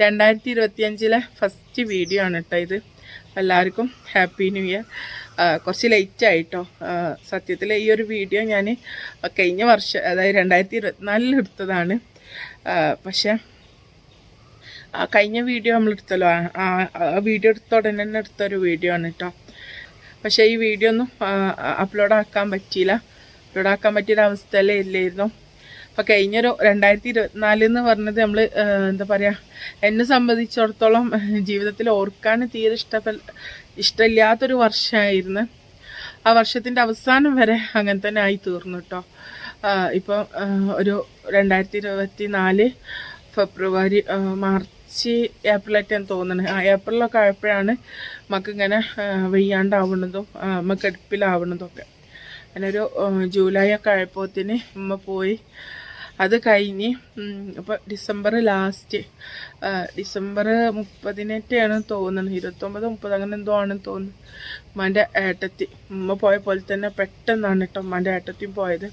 രണ്ടായിരത്തി ഇരുപത്തിയഞ്ചിലെ first video ആണ് കേട്ടോ ഇത്. എല്ലാവർക്കും ഹാപ്പി ന്യൂ ഇയർ കുറച്ച് ലേറ്റ് ആയിട്ടോ. സത്യത്തിൽ ഈ ഒരു വീഡിയോ ഞാൻ കഴിഞ്ഞ വർഷം അതായത് രണ്ടായിരത്തി ഇരുപത്തിനാലിൽ എടുത്തതാണ് പക്ഷെ കഴിഞ്ഞ വീഡിയോ നമ്മൾ എടുത്തല്ലോ. ആ- വീഡിയോ എടുത്ത ഉടനെ തന്നെ എടുത്തൊരു വീഡിയോ ആണ് കേട്ടോ പക്ഷേ ഈ വീഡിയോ ഒന്നും അപ്ലോഡ് ആക്കാൻ പറ്റിയില്ല. അപ്ലോഡ് ആക്കാൻ ഇല്ലായിരുന്നു. അപ്പോൾ കഴിഞ്ഞൊരു രണ്ടായിരത്തി ഇരുപത്തിനാല് എന്ന് പറഞ്ഞത് നമ്മൾ എന്താ പറയുക എന്നെ സംബന്ധിച്ചിടത്തോളം ജീവിതത്തിൽ ഓർക്കാൻ തീരെ ഇഷ്ടപ്പെ ഇഷ്ടമില്ലാത്തൊരു വർഷമായിരുന്നു ആ വർഷത്തിന്റെ അവസാനം വരെ അങ്ങനെ തന്നെ ആയി തീർന്നു കേട്ടോ ഇപ്പോൾ ഒരു രണ്ടായിരത്തി ഇരുപത്തി നാല് ഫെബ്രുവരി മാർച്ച് ഞാൻ തോന്നുന്നത് ആ ഏപ്രിലൊക്കെ ആയപ്പോഴാണ് നമുക്കിങ്ങനെ വെയ്യാണ്ടാവുന്നതും നമുക്ക് എടുപ്പിലാവുന്നതും ഒക്കെ. അങ്ങനെ ഒരു ജൂലൈ ഒക്കെ ആയപ്പോത്തിന് ഉമ്മ പോയി അത് കഴിഞ്ഞ് അപ്പോൾ ഡിസംബർ ലാസ്റ്റ് ഡിസംബർ മുപ്പതിനെട്ടാണ് തോന്നുന്നത്. ഇരുപത്തൊമ്പത് മുപ്പത് അങ്ങനെ എന്തോ ആണെന്ന് തോന്നുന്നു ഉമ്മാന്റെ ഏട്ടത്തി ഉമ്മ പോയ പോലെ തന്നെ പെട്ടെന്നാണ് കേട്ടോ ഉമ്മാന്റെ ഏട്ടത്തി പോയത്.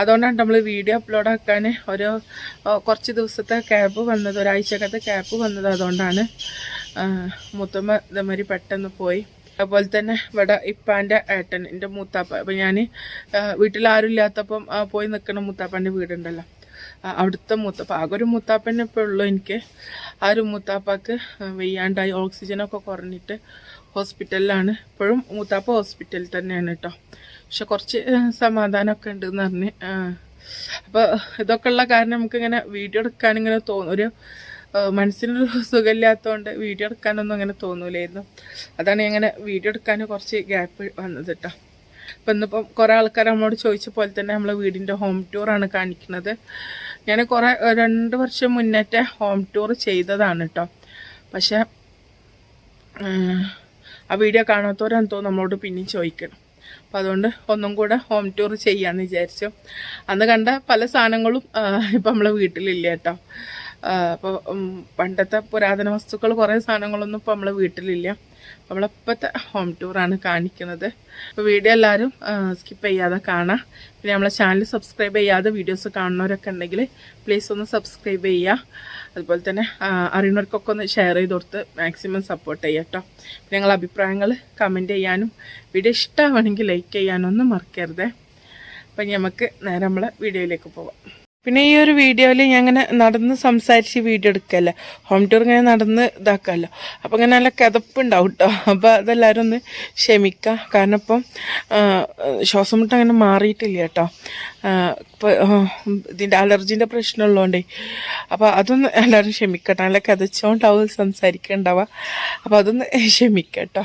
അതുകൊണ്ടാണ് നമ്മൾ വീഡിയോ അപ്ലോഡ് ആക്കാൻ ഒരു കുറച്ച് ദിവസത്തെ ക്യാബ് വന്നത് ഒരാഴ്ചക്കത്തെ ക്യാബ് വന്നത് അതുകൊണ്ടാണ് മുത്തമ്മ ഇതേമാതിരി പെട്ടെന്ന് പോയി. അതുപോലെ തന്നെ ഇവിടെ ഇപ്പാന്റെ ഏട്ടൻ എന്റെ മൂത്താപ്പ. അപ്പം ഞാൻ വീട്ടിൽ ആരും ഇല്ലാത്തപ്പം പോയി നിൽക്കണ മൂത്താപ്പന്റെ വീടുണ്ടല്ലോ. അവിടുത്തെ മൂത്താപ്പ ആകെ ഒരു മൂത്താപ്പനെ ഇപ്പോൾ ഉള്ളൂ എനിക്ക്. ആ ഒരു മൂത്താപ്പാക്ക് വെയ്യാണ്ടായി ഓക്സിജനൊക്കെ കുറഞ്ഞിട്ട് ഹോസ്പിറ്റലിലാണ്. ഇപ്പോഴും മൂത്താപ്പ ഹോസ്പിറ്റലിൽ തന്നെയാണ് കേട്ടോ. പക്ഷെ കുറച്ച് സമാധാനമൊക്കെ ഉണ്ട് എന്ന് പറഞ്ഞ് അപ്പോൾ ഇതൊക്കെ ഉള്ള കാരണം നമുക്കിങ്ങനെ വീഡിയോ എടുക്കാനിങ്ങനെ തോന്നും. ഒരു മനസ്സിനൊരു സുഖമില്ലാത്തതുകൊണ്ട് വീഡിയോ എടുക്കാനൊന്നും അങ്ങനെ തോന്നൂലായിരുന്നു. അതാണ് ഇങ്ങനെ വീഡിയോ എടുക്കാൻ കുറച്ച് ഗ്യാപ്പ് വന്നത് കേട്ടോ അപ്പം ഇന്നിപ്പം കുറേ ആൾക്കാർ നമ്മളോട് ചോദിച്ച പോലെ തന്നെ നമ്മൾ വീടിന്റെ ഹോം ടൂറാണ് കാണിക്കുന്നത്. ഞാൻ കുറേ രണ്ട് വർഷം മുന്നേറ്റേ ഹോം ടൂർ ചെയ്തതാണ് കേട്ടോ പക്ഷേ ആ വീഡിയോ കാണാത്തവരാന്ന് തോന്നുന്നു നമ്മളോട് പിന്നെയും ചോദിക്കണം. അപ്പം അതുകൊണ്ട് ഒന്നും കൂടെ ഹോം ടൂർ ചെയ്യാമെന്ന് വിചാരിച്ചു. അന്ന് കണ്ട പല സാധനങ്ങളും ഇപ്പം നമ്മളെ വീട്ടിലില്ല കേട്ടോ അപ്പോൾ പണ്ടത്തെ പുരാതന വസ്തുക്കൾ കുറേ സാധനങ്ങളൊന്നും ഇപ്പോൾ നമ്മളെ വീട്ടിലില്ല. നമ്മളിപ്പോഴത്തെ ഹോം ടൂറാണ് കാണിക്കുന്നത്. അപ്പോൾ വീഡിയോ എല്ലാവരും സ്കിപ്പ് ചെയ്യാതെ കാണാം. പിന്നെ നമ്മളെ ചാനൽ സബ്സ്ക്രൈബ് ചെയ്യാതെ വീഡിയോസ് കാണുന്നവരൊക്കെ ഉണ്ടെങ്കിൽ പ്ലീസ് ഒന്ന് സബ്സ്ക്രൈബ് ചെയ്യുക അതുപോലെ തന്നെ അറിയുന്നവർക്കൊക്കെ ഒന്ന് ഷെയർ ചെയ്ത് കൊടുത്ത് മാക്സിമം സപ്പോർട്ട് ചെയ്യുക കേട്ടോ പിന്നെ നിങ്ങളുടെ അഭിപ്രായങ്ങൾ കമന്റ് ചെയ്യാനും വീഡിയോ ഇഷ്ടമാണെങ്കിൽ ലൈക്ക് ചെയ്യാനും മറക്കരുത്. അപ്പം നമുക്ക് നേരെ നമ്മളെ വീഡിയോയിലേക്ക് പോവാം. പിന്നെ ഈ ഒരു വീഡിയോയിൽ ഞാൻ ഇങ്ങനെ നടന്ന് സംസാരിച്ച് വീഡിയോ എടുക്കല്ലേ? ഹോം ടൂർ ഇങ്ങനെ നടന്ന് ഇതാക്കാമല്ലോ അപ്പം ഇങ്ങനെ നല്ല കിതപ്പുണ്ടാവും കേട്ടോ അപ്പോൾ അതെല്ലാവരും ഒന്ന് ക്ഷമിക്കുക കാരണം ഇപ്പം ശ്വാസം മുട്ട അങ്ങനെ മാറിയിട്ടില്ല കേട്ടോ ഇതിന്റെ അലർജീന്റെ പ്രശ്നമുള്ളതുകൊണ്ടേ അപ്പോൾ അതൊന്ന് എല്ലാവരും ക്ഷമിക്കട്ടെ. നല്ല കിതച്ചോണ്ടാവും സംസാരിക്കണ്ടാവുക അപ്പോൾ അതൊന്ന് ക്ഷമിക്കട്ടോ.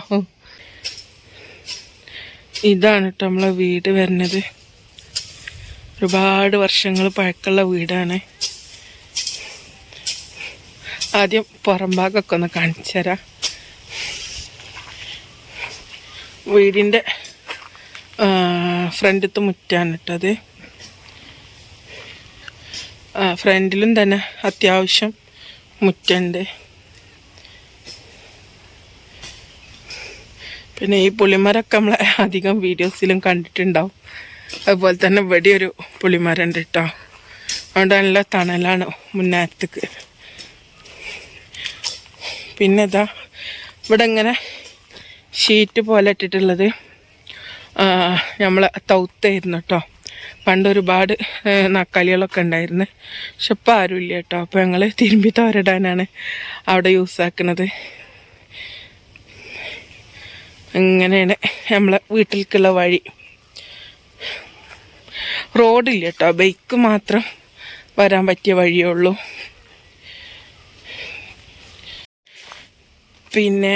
ഇതാണ് കേട്ടോ നമ്മളെ വീട് വരുന്നത് ഒരുപാട് വർഷങ്ങൾ പഴക്കമുള്ള വീടാണ്. ആദ്യം പുറം ഭാഗമൊക്കെ ഒന്ന് കാണിച്ചു തരാം. വീടിന്റെ ഫ്രണ്ടത്തെ മുറ്റാണ് ഇട്ടത് ഫ്രണ്ടിലും തന്നെ അത്യാവശ്യം മുറ്റുണ്ട്. പിന്നെ ഈ പുളിമരമൊക്കെ നമ്മളെ അധികം വീഡിയോസിലും കണ്ടിട്ടുണ്ടാവും. അതുപോലെ തന്നെ ഇവിടെ ഒരു പുളിമരമുണ്ട് കേട്ടോ അതുകൊണ്ട് നല്ല തണലാണ് മുന്നേരത്തേക്ക് പിന്നെ ഇതാ ഇവിടെ ഇങ്ങനെ ഷീറ്റ് പോലെ ഇട്ടിട്ടുള്ളത് നമ്മളെ തൗത്തായിരുന്നു കേട്ടോ പണ്ട് ഒരുപാട് നക്കാലികളൊക്കെ ഉണ്ടായിരുന്നു. പക്ഷെ ഇപ്പം ആരുമില്ല കേട്ടോ അപ്പോൾ ഞങ്ങൾ തിരുമ്പി തോരടാനാണ് അവിടെ യൂസ് ആക്കുന്നത് അങ്ങനെയാണ് നമ്മളെ വീട്ടിലേക്കുള്ള വഴി. റോഡില്ല കേട്ടോ ബൈക്ക് മാത്രം വരാൻ പറ്റിയ വഴിയേ ഉള്ളൂ. പിന്നെ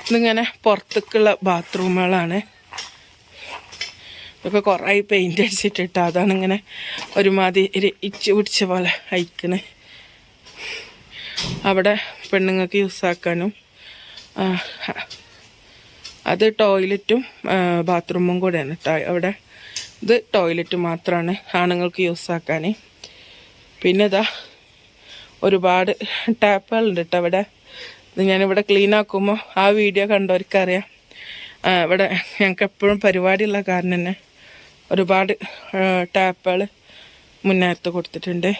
ഇതിങ്ങനെ പുറത്തേക്കുള്ള ബാത്റൂമുകളാണ്. ഇതൊക്കെ കുറേ പെയിന്റ് അടിച്ചിട്ടിട്ട്. അതാണ് ഇങ്ങനെ ഒരുമാതിരി ഇച്ച് പിടിച്ച പോലെ അയക്കണ്. അവിടെ പെണ്ണുങ്ങൾക്ക് യൂസ് ആക്കാനും അത് ടോയ്ലറ്റും ബാത്റൂമും കൂടെയാണ് കേട്ടോ അവിടെ ഇത് ടോയ്ലറ്റ് മാത്രമാണ് ആണുങ്ങൾക്ക് യൂസ് ആക്കാൻ പിന്നെ ഇതാ ഒരുപാട് ടാപ്പുകളുണ്ട് കേട്ടോ അവിടെ. ഞാനിവിടെ ക്ലീൻ ആക്കുമ്പോൾ ആ വീഡിയോ കണ്ടവർക്കറിയാം. ഇവിടെ ഞങ്ങൾക്ക് എപ്പോഴും പരിപാടിയുള്ള കാരണം തന്നെ ഒരുപാട് ടാപ്പുകൾ മുന്നേരത്ത് കൊടുത്തിട്ടുണ്ട്.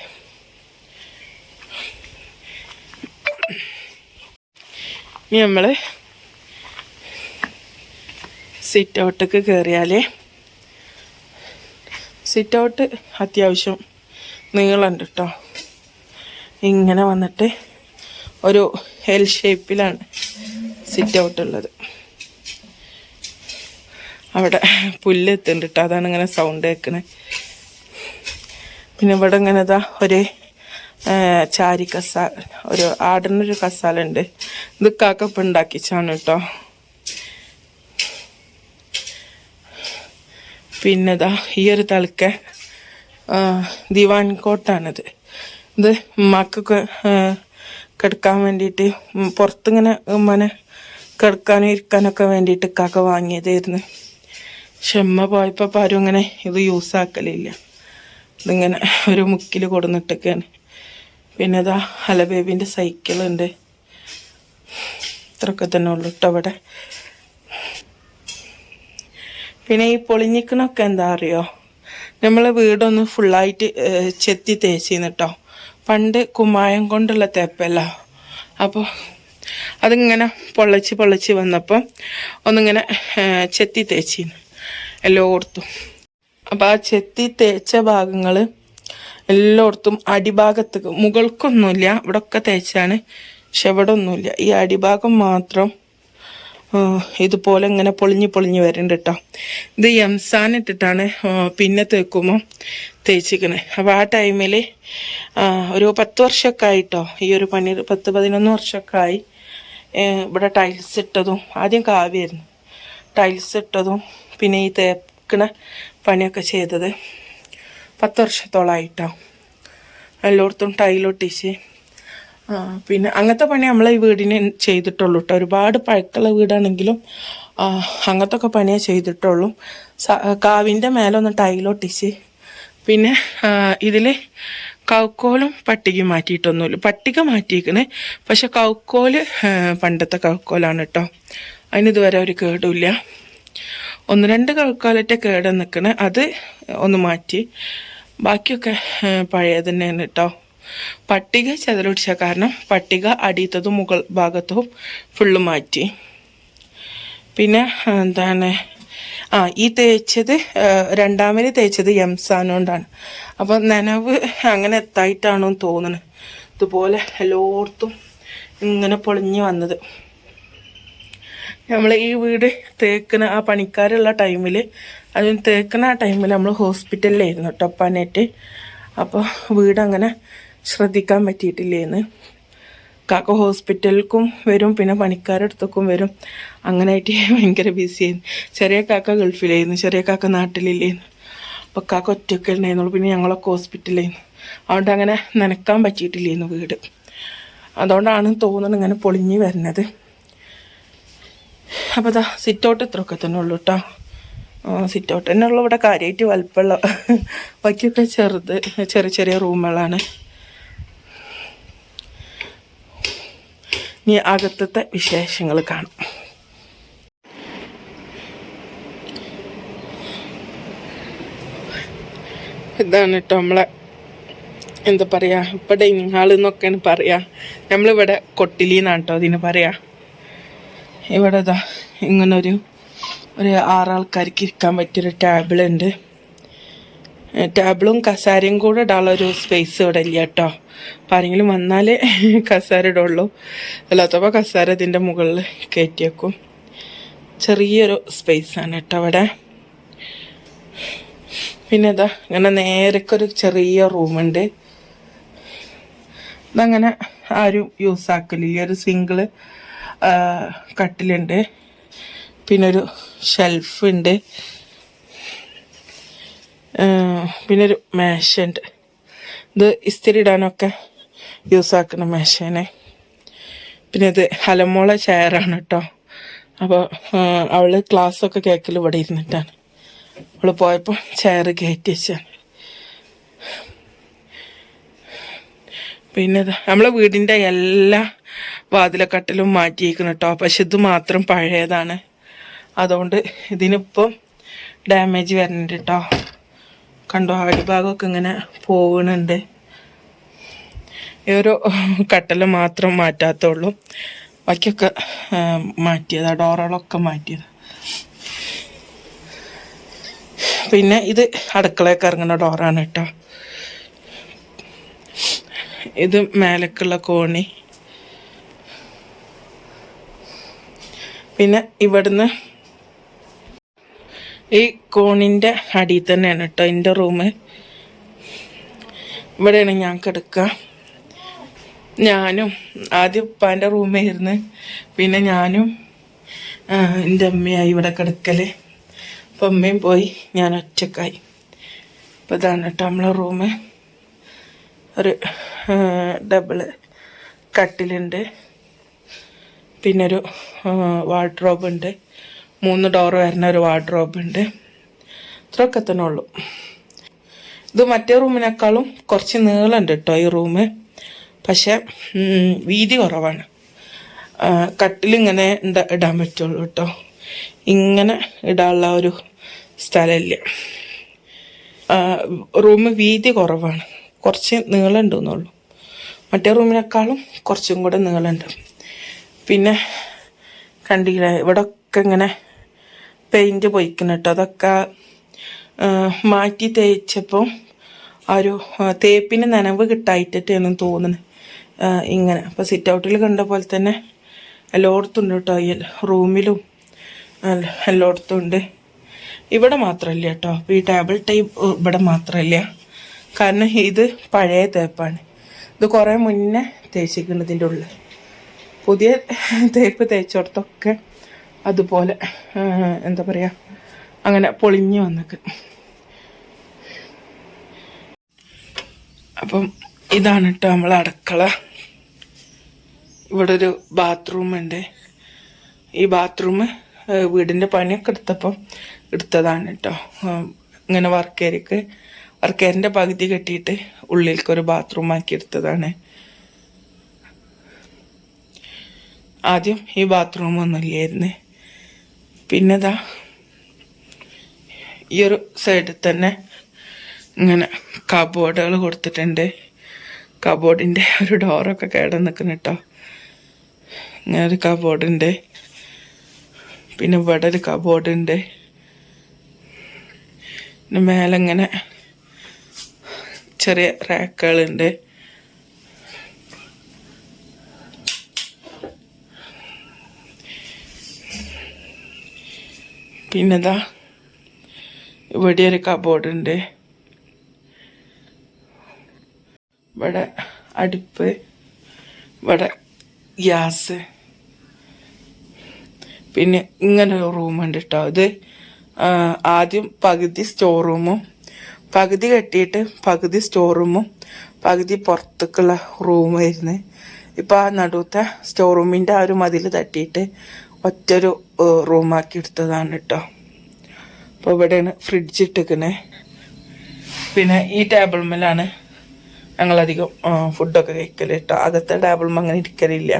ഇനി നമ്മൾ സിറ്റ് ഔട്ടൊക്കെ കയറിയാലേ സിറ്റ് ഔട്ട് അത്യാവശ്യം നീളമുണ്ട് കേട്ടോ ഇങ്ങനെ വന്നിട്ട് ഒരു എൽ ഷേപ്പിലാണ് സിറ്റ് ഔട്ട് ഉള്ളത്. അവിടെ പുല്ല് എത്തുന്നുണ്ട് കേട്ടോ അതാണ് ഇങ്ങനെ സൗണ്ട് കേൾക്കുന്നത് പിന്നെ ഇവിടെ ഇങ്ങനെ ഇതാ ഒരു ചാരി കസാല ഒരു ആടിനൊരു കസാലുണ്ട്. ഇത് കാക്കപ്പുണ്ടാക്കിച്ചാണ് കേട്ടോ പിന്നെ ഇതാ ഈ ഒരു തളിക്ക ദിവാൻ കോട്ടാണിത് ഇത് മക്കൾക്ക് കിടക്കാൻ വേണ്ടിയിട്ട് പുറത്തിങ്ങനെ ഉമ്മനെ കിടക്കാനും ഇരിക്കാനൊക്കെ വേണ്ടിയിട്ട് കാക്ക വാങ്ങിയതായിരുന്നു. പക്ഷെ ഉമ്മ പോയപ്പോൾ ആരും അങ്ങനെ ഇത് യൂസ് ആക്കലില്ല. ഇതിങ്ങനെ ഒരു മുക്കിൽ കൊടുന്നിട്ടൊക്കെയാണ്. പിന്നെ ഇതാ ഹലബേബിന്റെ സൈക്കിളുണ്ട്. ഇത്രയൊക്കെ തന്നെ ഉള്ളു കേട്ടോ അവിടെ പിന്നെ ഈ പൊളിഞ്ഞിക്കണൊക്കെ എന്താ അറിയോ? നമ്മളെ വീടൊന്ന് ഫുള്ളായിട്ട് ചെത്തി തേച്ചിന്ന് കേട്ടോ പണ്ട് കുമ്മായം കൊണ്ടുള്ള തേപ്പല്ല? അപ്പോൾ അതിങ്ങനെ പൊള്ളച്ച് പൊള്ളച്ച് വന്നപ്പം ഒന്നിങ്ങനെ ചെത്തി തേച്ചിന്ന്. എല്ലായിടത്തും അപ്പം ആ ചെത്തി തേച്ച ഭാഗങ്ങൾ എല്ലായിടത്തും അടിഭാഗത്ത് മുകൾക്കൊന്നുമില്ല ഇവിടെ ഒക്കെ തേച്ചാണ് പക്ഷെ ഇവിടെ ഒന്നുമില്ല ഈ അടിഭാഗം മാത്രം ഇതുപോലെ ഇങ്ങനെ പൊളിഞ്ഞ് പൊളിഞ്ഞ് വരുന്നുണ്ട് കേട്ടോ ഇത് എംസാൻ ഇട്ടിട്ടാണ് പിന്നെ തേക്കുമ്പോൾ തേച്ചിക്കണേ. അപ്പോൾ ആ ടൈമിൽ ഒരു പത്ത് വർഷമൊക്കെ ആയിട്ടോ? ഈ ഒരു പണി പത്ത് പതിനൊന്ന് വർഷമൊക്കെ ആയി ഇവിടെ ടൈൽസ് ഇട്ടതും ആദ്യം കാവ്യായിരുന്നു. ടൈൽസ് ഇട്ടതും പിന്നെ ഈ തേക്കണ പണിയൊക്കെ ചെയ്തത് പത്ത് വർഷത്തോളമായിട്ടോ എല്ലായിടത്തും ടൈലൊട്ടിച്ച് പിന്നെ അങ്ങനത്തെ പണി നമ്മളെ ഈ വീടിന് ചെയ്തിട്ടുള്ളൂ കേട്ടോ ഒരുപാട് പഴക്കമുള്ള വീടാണെങ്കിലും അങ്ങനത്തെ ഒക്കെ പണിയേ ചെയ്തിട്ടുള്ളൂ. കാവിന്റെ മേലെ ഒന്ന് ടൈലൊട്ടിച്ച് പിന്നെ ഇതിൽ കൗക്കോലും പട്ടിക മാറ്റിയിട്ടൊന്നുമില്ല. പട്ടിക മാറ്റിയിരിക്കണേ പക്ഷെ കൗക്കോൽ പണ്ടത്തെ കൗക്കോലാണ് കേട്ടോ അതിന് ഇതുവരെ ഒരു കേടുമില്ല. ഒന്ന് രണ്ട് കൗക്കോലറ്റ കേട് നിൽക്കണേ അത് ഒന്ന് മാറ്റി. ബാക്കിയൊക്കെ പഴയ തന്നെയാണ് കേട്ടോ പട്ടിക ചെതലൊടിച്ച കാരണം പട്ടിക അടിയത്തതും മുകൾ ഭാഗത്തും ഫുള്ള് മാറ്റി. പിന്നെ എന്താണ്? ആ ഈ തേച്ചത് രണ്ടാമത് തേച്ചത് എംസാൻ കൊണ്ടാണ് അപ്പോൾ നനവ് അങ്ങനെ എത്തായിട്ടാണോ തോന്നുന്നത് ഇതുപോലെ എല്ലായിടത്തും ഇങ്ങനെ പൊളിഞ്ഞ് വന്നത്. നമ്മൾ ഈ വീട് തേക്കുന്ന ആ പണിക്കാരുള്ള ടൈമിൽ അതിന് തേക്കുന്ന ആ ടൈമിൽ നമ്മൾ ഹോസ്പിറ്റലിലായിരുന്നു കേട്ടോ അപ്പോൾ വീട് അങ്ങനെ ശ്രദ്ധിക്കാൻ പറ്റിയിട്ടില്ലേന്ന്. കാക്ക ഹോസ്പിറ്റലിലേക്കും വരും പിന്നെ പണിക്കാരുടെ അടുത്തേക്കും വരും. അങ്ങനെയായിട്ട് ഭയങ്കര ബിസിയായിരുന്നു. ചെറിയ കാക്ക ഗൾഫിലായിരുന്നു ചെറിയ കാക്ക നാട്ടിലില്ലായിരുന്നു അപ്പോൾ കാക്ക ഒറ്റയ്ക്ക് ഉണ്ടായിരുന്നുള്ളൂ പിന്നെ ഞങ്ങളൊക്കെ ഹോസ്പിറ്റലിലായിരുന്നു. അതുകൊണ്ട് അങ്ങനെ നനക്കാൻ പറ്റിയിട്ടില്ലായിരുന്നു വീട്. അതുകൊണ്ടാണ് തോന്നുന്നത് ഇങ്ങനെ പൊളിഞ്ഞ് വരുന്നത്. അപ്പോൾ അതാ സിറ്റൗട്ട് ഇത്രയൊക്കെ തന്നെ ഉള്ളൂ കേട്ടോ സിറ്റൗട്ട് തന്നെ ഉള്ളു ഇവിടെ കാര്യമായിട്ട് വലുപ്പമുള്ള ബാക്കിയൊക്കെ ചെറുത് ചെറിയ ചെറിയ റൂമുകളാണ്. ഇനി അകത്തത്തെ വിശേഷങ്ങൾ കാണും. ഇതാണ് കേട്ടോ നമ്മളെ എന്താ പറയുക ഇപ്പം ഡൈനിങ് ഹാൾ എന്നൊക്കെയാണ് പറയുക നമ്മളിവിടെ കൊട്ടിലിന്നാണ് കേട്ടോ അതിന് പറയാ. ഇവിടെ ഇതാ ഇങ്ങനൊരു ഒരു ആറാൾക്കാർക്ക് ഇരിക്കാൻ പറ്റിയൊരു ടേബിൾ ഉണ്ട് ടേബിളും കസാരയും കൂടെ ഇടാനുള്ള ഒരു സ്പേസ് ഇവിടെ ഇല്ല കേട്ടോ അപ്പം ആരെങ്കിലും വന്നാലേ കസാര ഇടുള്ളൂ. അല്ലാത്തപ്പോൾ കസാര ഇതിന്റെ മുകളിൽ കയറ്റി വെക്കും. ചെറിയൊരു സ്പേസാണ് കേട്ടോ അവിടെ. പിന്നെ ഇതാ ഇങ്ങനെ നേരക്കൊരു ചെറിയ റൂമുണ്ട് ഇതങ്ങനെ ആരും യൂസ് ആക്കലില്ല. ഒരു സിംഗിൾ കട്ടിലുണ്ട്. പിന്നെ ഒരു ഷെൽഫ് ഉണ്ട്. പിന്നെ ഒരു മേശ ഉണ്ട്. ഇത് ഇസ്തിരി ഇടാനൊക്കെ യൂസ് ആക്കുന്ന മേശേനെ. പിന്നെ ഇത് ഹലമോളെ ചെയറാണ് കേട്ടോ അപ്പോൾ അവൾ ക്ലാസ്സൊക്കെ കേൾക്കൽ ഇവിടെ ഇരുന്നിട്ടാണ്. അവൾ പോയപ്പോൾ ചെയർ കയറ്റി വെച്ചാണ്. പിന്നെ നമ്മളെ വീടിന്റെ എല്ലാ വാതിലക്കട്ടലും മാറ്റിയിരിക്കണം കേട്ടോ പക്ഷെ ഇത് മാത്രം പഴയതാണ്. അതുകൊണ്ട് ഇതിനിപ്പം ഡാമേജ് വരുന്നുണ്ട് കേട്ടോ കണ്ടോ അടിഭാഗമൊക്കെ ഇങ്ങനെ പോകുന്നുണ്ട് ഈ ഒരു കട്ടൽ മാത്രം മാറ്റാത്തുള്ളൂ ബാക്കിയൊക്കെ മാറ്റിയതാണ് മാറ്റിയതാ ഡോറുകളൊക്കെ മാറ്റിയത്. പിന്നെ ഇത് അടുക്കളയൊക്കെ ഇറങ്ങുന്ന ഡോറാണ് കേട്ടോ. ഇത് മേലക്കുള്ള കോണി. പിന്നെ ഇവിടുന്ന് ഈ കോണിന്റെ അടിയിൽ തന്നെയാണ് കേട്ടോ എന്റെ റൂം ഇവിടെയാണ് ഞാൻ കിടക്കുക ഞാനും ആദ്യം ഉപ്പാന്റെ റൂമായിരുന്നു പിന്നെ ഞാനും എന്റെ അമ്മയായി ഇവിടെ കിടക്കൽ. അപ്പം അമ്മയും പോയി. ഞാൻ ഒറ്റക്കായി. അപ്പം ഇതാണ് കേട്ടോ നമ്മളെ റൂം ഒരു ഡബിൾ കട്ടിലുണ്ട്. പിന്നെ ഒരു വാർഡ്രോബ് ഉണ്ട്. മൂന്ന് ഡോർ വരുന്ന ഒരു വാർഡ്രോബ് ഉണ്ട്. ഇത്രയൊക്കെ തന്നെ ഉള്ളൂ. ഇത് മറ്റേ റൂമിനേക്കാളും കുറച്ച് നീളമുണ്ട് കേട്ടോ ഈ റൂം പക്ഷേ വീതി കുറവാണ്. കട്ടിലിങ്ങനെ ഇടാൻ പറ്റുള്ളൂ കേട്ടോ ഇങ്ങനെ ഇടാനുള്ള ഒരു സ്ഥലമില്ല. റൂം വീതി കുറവാണ്. കുറച്ച് നീളമുണ്ട് എന്നുള്ളൂ. മറ്റേ റൂമിനേക്കാളും കുറച്ചും കൂടെ നീളമുണ്ട്. പിന്നെ കണ്ടില്ല ഇവിടെ ഒക്കെ ഇങ്ങനെ പെയിന്റ് പൊയ്ക്കണം കേട്ടോ അതൊക്കെ മാറ്റി തേച്ചപ്പോൾ ആ ഒരു തേപ്പിന് നനവ് കിട്ടായിട്ടാണ് തോന്നുന്നത് ഇങ്ങനെ. അപ്പോൾ സിറ്റ് ഔട്ടിൽ കണ്ട പോലെ തന്നെ എല്ലായിടത്തും ഉണ്ട് കേട്ടോ ഈ റൂമിലും എല്ലായിടത്തും ഉണ്ട്. ഇവിടെ മാത്രമല്ല കേട്ടോ ഈ ടേബിൾ ടൈപ്പ് ഇവിടെ മാത്രമല്ല കാരണം ഇത് പഴയ തേപ്പാണ്. ഇത് കുറേ മുന്നേ തേച്ചിക്കുന്നതിന്റെ ഉള്ളിൽ പുതിയ തേപ്പ് തേച്ചിടത്തൊക്കെ അതുപോലെ എന്താ പറയുക അങ്ങനെ പൊളിഞ്ഞു വന്നൊക്കെ. അപ്പം ഇതാണ് കേട്ടോ നമ്മൾ അടുക്കള. ഇവിടെ ഒരു ബാത്റൂം ഉണ്ട് ഈ ബാത്റൂം വീടിന്റെ പണിയൊക്കെ എടുത്തപ്പം എടുത്തതാണ് കേട്ടോ ഇങ്ങനെ വർക്കേരിക്ക് വർക്കേരിന്റെ പകുതി കെട്ടിയിട്ട് ഉള്ളിലേക്ക് ഒരു ബാത്റൂം ആക്കി എടുത്തതാണ്. ആദ്യം ഈ ബാത്റൂം ഒന്നും ഇല്ലായിരുന്നു. പിന്നെ ഇതാ ഈ ഒരു സൈഡിൽ തന്നെ ഇങ്ങനെ കബോർഡുകൾ കൊടുത്തിട്ടുണ്ട്. കബോർഡിന്റെ ഒരു ഡോറൊക്കെ കേട നിൽക്കുന്നു കേട്ടോ ഇങ്ങനെ ഒരു കബോർഡുണ്ട് പിന്നെ ഇവിടെ ഒരു കബോർഡുണ്ട് പിന്നെ മേലെ ഇങ്ങനെ ചെറിയ റാക്കുകളുണ്ട് പിന്നെതാ ഇവിടെ ഒരു കബോർഡ് ഉണ്ട്. ഇവിടെ അടുപ്പ് ഇവിടെ ഗ്യാസ്. പിന്നെ ഇങ്ങനെ ഒരു റൂമുണ്ട് കേട്ടോ ഇത് ആദ്യം പകുതി സ്റ്റോർ റൂമും പകുതി കെട്ടിയിട്ട് പകുതി സ്റ്റോർ റൂമും പകുതി പുറത്തേക്കുള്ള റൂമായിരുന്നു ഇപ്പം ആ നടുവത്തെ സ്റ്റോർ റൂമിന്റെ ആ ഒരു മതിൽ തട്ടിയിട്ട് ഒറ്റൊരു റൂമാക്കി എടുത്തതാണ് കേട്ടോ അപ്പോൾ ഇവിടെയാണ് ഫ്രിഡ്ജ് ഇട്ടേക്കുന്നത് പിന്നെ ഈ ടേബിൾ മേലാണ് ഞങ്ങളധികം ഫുഡൊക്കെ കഴിക്കൽ കേട്ടോ അകത്തെ ടേബിൾ അങ്ങനെ ഇരിക്കലില്ല.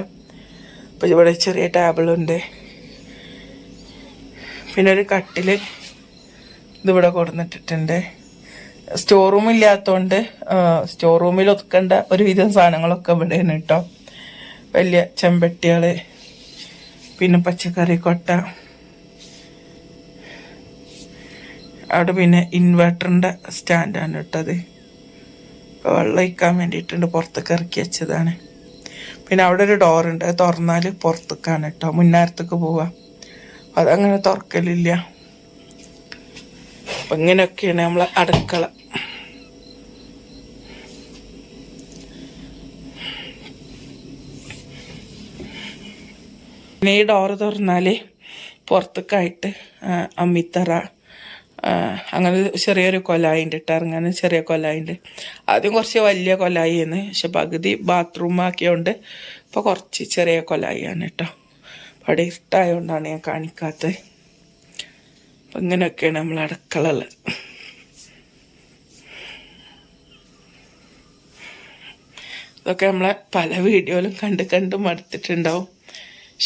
അപ്പോൾ ഇവിടെ ചെറിയ ടേബിളുണ്ട് പിന്നെ ഒരു കട്ടിൽ ഇതിവിടെ കൊടുന്നിട്ടിട്ടുണ്ട്. സ്റ്റോർ റൂം ഇല്ലാത്തതുകൊണ്ട് സ്റ്റോർ റൂമിൽ ഒതുക്കേണ്ട ഒരുവിധം സാധനങ്ങളൊക്കെ ഇവിടെയാണ് കേട്ടോ വലിയ ചെമ്പട്ടികൾ പിന്നെ പച്ചക്കറി കൊട്ട. അവിടെ പിന്നെ ഇൻവെർട്ടറിന്റെ സ്റ്റാൻഡാണ് ഇട്ടത്. വെള്ളം ഒഴിക്കാൻ വേണ്ടിയിട്ടുണ്ട് പുറത്തേക്ക് ഇറക്കി വെച്ചതാണ്. പിന്നെ അവിടെ ഒരു ഡോറുണ്ട് അത് തുറന്നാൽ പുറത്തേക്കാണ് കേട്ടോ. മുന്നാരത്തേക്ക് പോവാം. അതങ്ങനെ തുറക്കലില്ല. അപ്പം ഇങ്ങനെയൊക്കെയാണ് നമ്മളെ അടുക്കള പിന്നെ ഈ ഡോറ് തുറന്നാൽ പുറത്തേക്കായിട്ട് അമ്മിത്തറ അങ്ങനെ ചെറിയൊരു കൊലായിണ്ട് ഇട്ട് ഇറങ്ങാൻ ചെറിയ കൊലായിണ്ട്. ആദ്യം കുറച്ച് വലിയ കൊലായിന്ന് പക്ഷെ പകുതി ബാത്റൂം ആക്കിയോണ്ട് ഇപ്പോൾ കുറച്ച് ചെറിയ കൊലായിയാണ് കേട്ടോ അവിടെ ഇഷ്ടമായതുകൊണ്ടാണ് ഞാൻ കാണിക്കാത്തത്. അപ്പം ഇങ്ങനെയൊക്കെയാണ് നമ്മൾ അടുക്കളകൾ ഇതൊക്കെ നമ്മളെ പല വീഡിയോയിലും കണ്ട് കണ്ട് മടുത്തിട്ടുണ്ടാവും.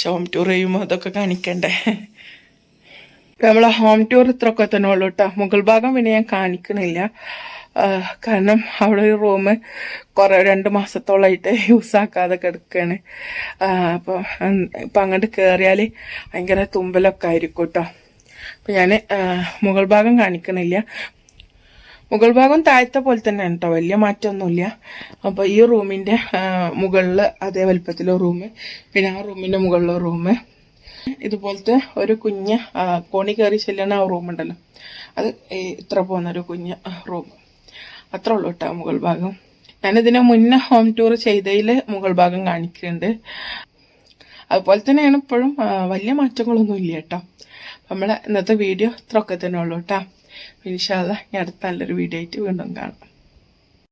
ഹോം ടൂർ ചെയ്യുമ്പോൾ അതൊക്കെ കാണിക്കണ്ടേ? നമ്മളെ ഹോം ടൂർ ഇത്രയൊക്കെ തന്നെ ഉള്ളൂ കേട്ടോ മുകൾ ഭാഗം പിന്നെ ഞാൻ കാണിക്കണില്ല. കാരണം അവിടെ ഒരു റൂം കുറേ രണ്ട് മാസത്തോളമായിട്ട് യൂസ് ആക്കാതെ കിടക്കുകയാണ് അപ്പോൾ ഇപ്പം അങ്ങോട്ട് കയറിയാൽ ഭയങ്കര തുമ്പലൊക്കെ ആയിരിക്കും കേട്ടോ അപ്പം ഞാൻ മുഗൾ ഭാഗം കാണിക്കണില്ല. മുകൾ ഭാഗം താഴത്തെ പോലെ തന്നെയാണ് കേട്ടോ വലിയ മാറ്റമൊന്നുമില്ല അപ്പോൾ ഈ റൂമിന്റെ മുകളിൽ അതേ വലുപ്പത്തിലെ റൂം പിന്നെ ആ റൂമിന്റെ മുകളിലോ റൂം. ഇതുപോലത്തെ ഒരു കുഞ്ഞ് കോണി കയറി ചെല്ലണ ആ റൂം ഉണ്ടല്ലോ. അത് ഇത്ര പോകുന്ന ഒരു കുഞ്ഞ് റൂം. അത്ര ഉള്ളൂ കേട്ടോ മുകൾ ഭാഗം ഞാനിതിന് മുന്നേ ഹോം ടൂർ ചെയ്തതിൽ മുകൾ ഭാഗം കാണിക്കുന്നുണ്ട്. അതുപോലെ തന്നെയാണ് ഇപ്പോഴും വലിയ മാറ്റങ്ങളൊന്നും ഇല്ല കേട്ടോ നമ്മളെ ഇന്നത്തെ വീഡിയോ ഇത്രയൊക്കെ തന്നെ ഉള്ളൂ കേട്ടോ ഇൻഷാല്ല ഞാൻ അടുത്ത നല്ലൊരു വീഡിയോ ആയിട്ട് വീണ്ടും കാണാം.